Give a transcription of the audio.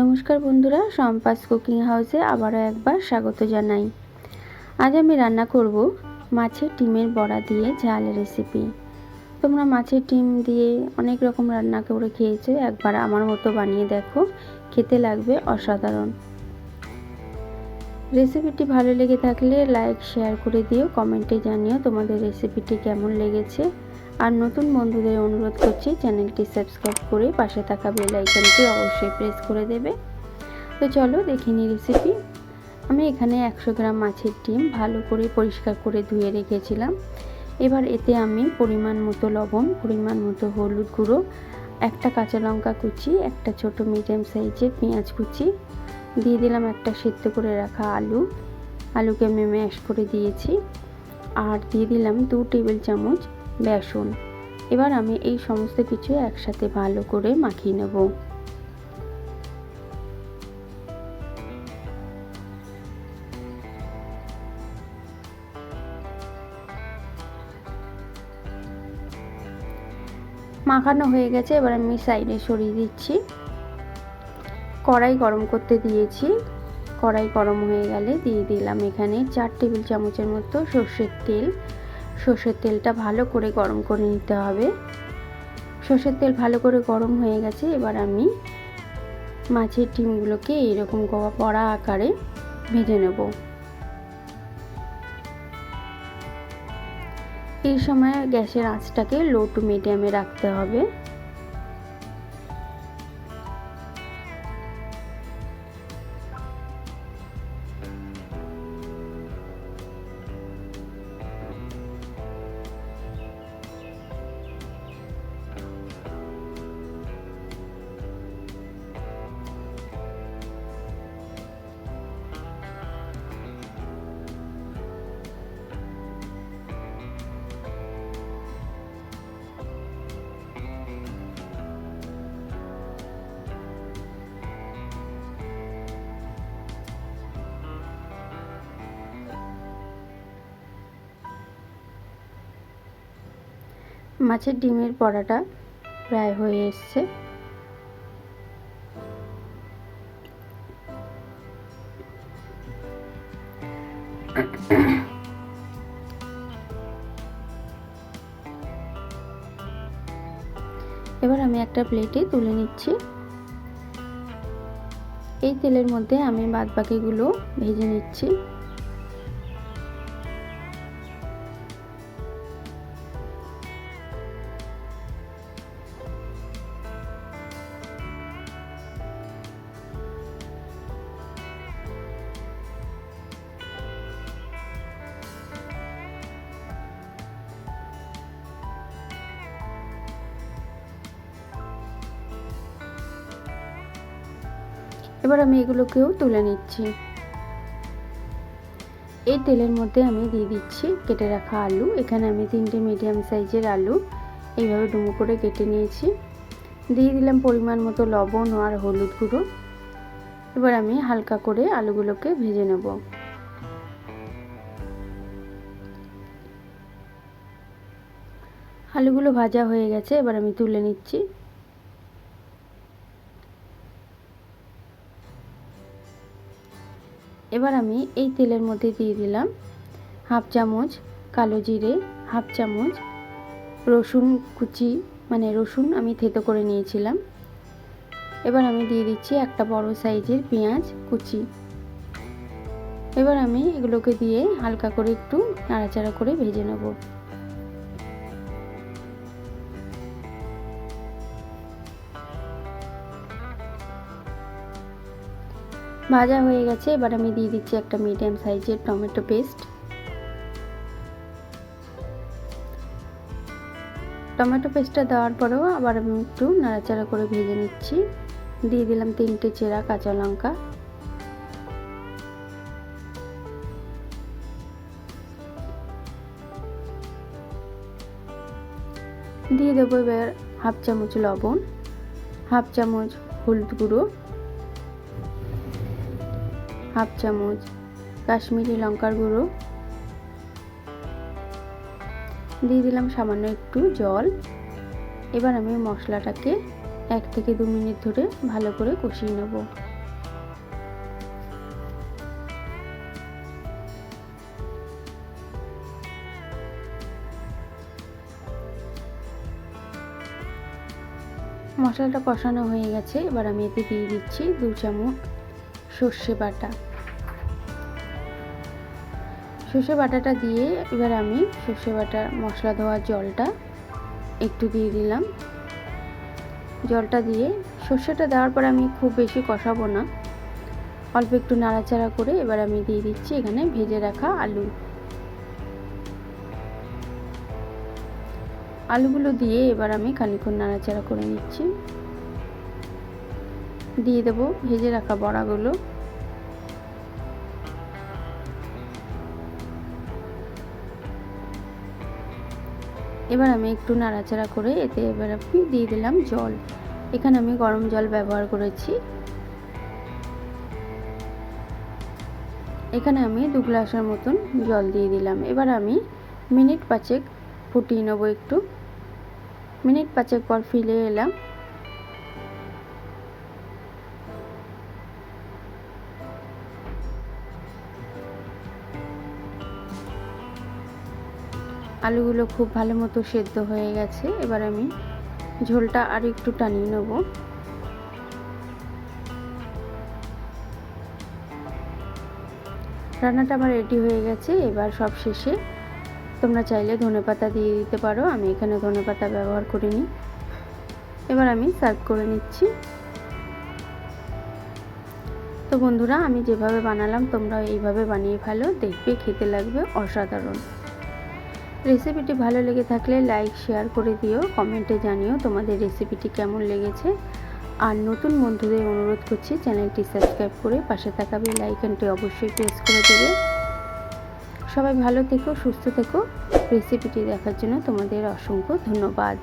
নমস্কার বন্ধুরা সম্পাস কুকিং হাউসে আবারও একবার স্বাগত জানাই। আজ আমি রান্না করব মাছের ডিমের বড়া দিয়ে ঝাল রেসিপি তোমরা মাছের ডিম দিয়ে অনেক রকম রান্না করে খেয়েছো, একবার আমার মতো বানিয়ে দেখো, খেতে লাগবে অসাধারণ। রেসিপিটি ভালো লেগে থাকলে লাইক শেয়ার করে দিও কমেন্টে জানিও তোমাদের রেসিপিটি কেমন লেগেছে। আর নতুন বন্ধুদের অনুরোধ করছি চ্যানেলটি সাবস্ক্রাইব করে পাশে থাকা বেল আইকনটি অবশ্যই প্রেস করে দেবে। তো চলো দেখে নিই রেসিপি আমি এখানে একশো গ্রাম মাছের ডিম ভালো করে পরিষ্কার করে ধুয়ে রেখেছিলাম। এবার এতে আমি পরিমাণ মতো লবণ, পরিমাণ মতো হলুদ গুঁড়ো, একটা কাঁচা লঙ্কা কুচি, একটা ছোট মিডিয়াম সাইজের পেঁয়াজ কুচি, দিয়ে দিলাম একটা সেদ্ধ করে রাখা আলু। আলুকে আমি ম্যাশ করে দিয়েছি। আর দিয়ে দিলাম দু টেবিল চামচ বেসন। এবার আমি এই সমস্ত কিছু একসাথে ভালো করে মাখিয়ে নেব। মাখানো হয়ে গেছে, এবার আমি সাইডে সরিয়ে দিচ্ছি। কড়াই গরম করতে দিয়েছি। কড়াই গরম হয়ে গেলে দিয়ে দিলাম এখানে চার টেবিল চামচের মতো সর্ষের তেল। সর্ষের তেলটা ভালো করে গরম করে নিতে হবে। সর্ষের তেল ভালো করে গরম হয়ে গেছে, এবার আমি মাছের ডিমগুলোকে এইরকম পড়া আকারে ভেজে নেব। এই সময় গ্যাসের আঁচটাকে লো টু মিডিয়ামে রাখতে হবে। মাছের ডিমের পড়াটা প্রায় হয়ে এসছে। এবার আমি একটা প্লেটে তুলে নিচ্ছি। এই তেলের মধ্যে আমি বাদ বাকিগুলো ভেজে নিচ্ছি। এবার আমি এগুলোকেও তুলে নিচ্ছি। এই তেলের মধ্যে আমি দিয়ে দিচ্ছি কেটে রাখা আলু। এখানে আমি তিনটে মিডিয়াম সাইজের আলু এইভাবে ডুমো করে কেটে নিয়েছি। দিয়ে দিলাম পরিমাণ মতো লবণ আর হলুদ গুঁড়ো। এবার আমি হালকা করে আলুগুলোকে ভেজে নেব। আলুগুলো ভাজা হয়ে গেছে, এবার আমি তুলে নিচ্ছি। এবার আমি এই তেলের মধ্যে দিয়ে দিলাম হাফ চামচ কালো জিরে, হাফ চামচ রসুন কুচি মানে রসুন আমি থেতো করে নিয়েছিলাম। এবার আমি দিয়ে দিচ্ছি একটা বড় সাইজের পেঁয়াজ কুচি। এবার আমি এগুলোকে দিয়ে হালকা করে একটু নাড়াচাড়া করে ভেজে নেব। ভাজা হয়ে গেছে, এবার আমি দিয়ে দিচ্ছি একটা মিডিয়াম সাইজের টমেটো পেস্ট টমেটো পেস্টটা দেওয়ার পরেও আবার আমি একটু নাড়াচাড়া করে ভেজে নিচ্ছি। দিয়ে দিলাম তিনটে চেরা কাঁচা লঙ্কা। দিয়ে দেবো এবার হাফ চামচ লবণ, হাফ চামচ হলুদ গুঁড়ো। হাফ চামচ কাশ্মীরি লঙ্কার গুঁড়ো। দিয়ে দিলাম সামান্য একটু জল। এবার আমি মশলাটাকে এক থেকে দু মিনিট ধরে ভালো করে কষিয়ে নেব। মশলাটা কষানো হয়ে গেছে। এবার আমি এতে দিয়ে দিচ্ছি দু চামচ সর্ষে বাটা। সর্ষে বাটাটা দিয়ে এবার আমি সর্ষে বাটার মশলা ধোয়ার জলটা একটু দিয়ে দিলাম। জলটা দিয়ে সর্ষেটা দেওয়ার পর আমি খুব বেশি কষাবো না। অল্প একটু নাড়াচাড়া করে এবার আমি দিয়ে দিচ্ছি এখানে ভেজে রাখা আলু। আলুগুলো দিয়ে এবার আমি খানিক্ষণ নাড়াচাড়া করে নিচ্ছি। দিয়ে দেবো, ভেজে রাখা বড়াগুলো। এবার আমি একটু নাড়াচাড়া করে এতে এবার আমি দিয়ে দিলাম জল। এখানে আমি গরম জল ব্যবহার করেছি। এখানে আমি দু গ্লাসের মতন জল দিয়ে দিলাম। এবার আমি মিনিট পাঁচেক ফুটিয়ে নেব একটু। মিনিট পাঁচেক পর ফিরে এলাম। আলুগুলো খুব ভালো মতো সেদ্ধ হয়ে গেছে। এবার আমি ঝোলটা আর একটু টানিয়ে নেব। রান্নাটা আমার রেডি হয়ে গেছে। এবার সব শেষে তোমরা চাইলে ধনেপাতা দিয়ে দিতে পারো। আমি এখানে ধনেপাতা ব্যবহার করিনি। এবার আমি সার্ভ করে নিচ্ছি। তো বন্ধুরা, আমি যেভাবে বানালাম তোমরা এইভাবে বানিয়ে ফেলো। দেখবে খেতে লাগবে অসাধারণ। রেসিপিটি ভালো লেগে থাকলে লাইক, শেয়ার করে দিও। কমেন্টে জানিও তোমাদের রেসিপিটি কেমন লেগেছে। আর নতুন বন্ধুদের অনুরোধ করছি চ্যানেলটি সাবস্ক্রাইব করে পাশে থাকা বেল আইকনটি অবশ্যই প্রেস করে দেবে। সবাই ভালো থেকো, সুস্থ থেকো। রেসিপিটি দেখার জন্য তোমাদের অসংখ্য ধন্যবাদ।